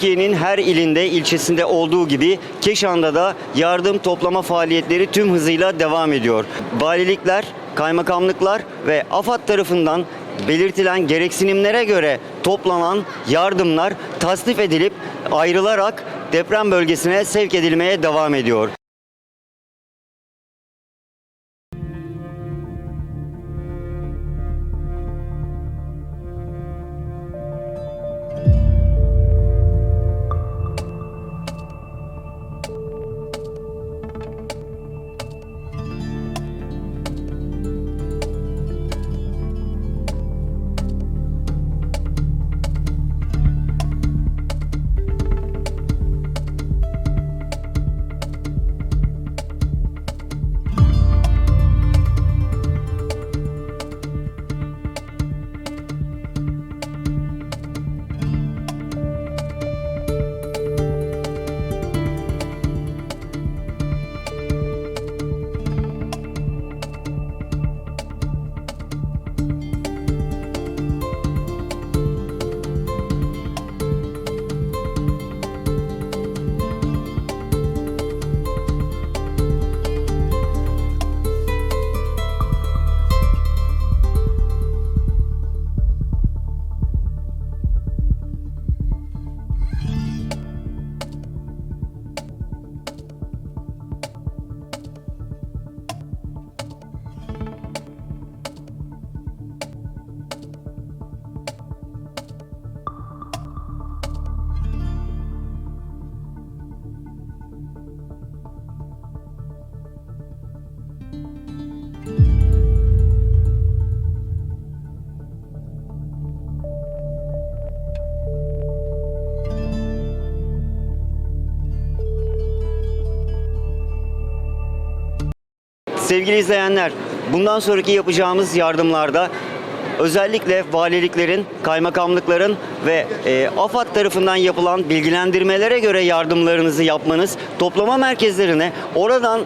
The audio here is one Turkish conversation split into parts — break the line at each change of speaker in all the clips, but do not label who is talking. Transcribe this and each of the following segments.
Türkiye'nin her ilinde, ilçesinde olduğu gibi Keşan'da da yardım toplama faaliyetleri tüm hızıyla devam ediyor. Valilikler, kaymakamlıklar ve AFAD tarafından belirtilen gereksinimlere göre toplanan yardımlar tasnif edilip ayrılarak deprem bölgesine sevk edilmeye devam ediyor. Sevgili izleyenler, bundan sonraki yapacağımız yardımlarda özellikle valiliklerin, kaymakamlıkların ve e, AFAD tarafından yapılan bilgilendirmelere göre yardımlarınızı yapmanız, toplama merkezlerine oradan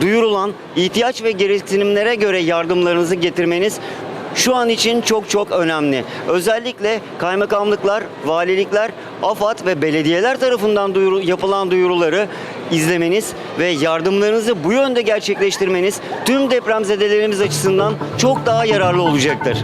duyurulan ihtiyaç ve gereksinimlere göre yardımlarınızı getirmeniz şu an için çok çok önemli. Özellikle kaymakamlıklar, valilikler, AFAD ve belediyeler tarafından duyuru, yapılan duyuruları izlemeniz ve yardımlarınızı bu yönde gerçekleştirmeniz tüm depremzedelerimiz açısından çok daha yararlı olacaktır.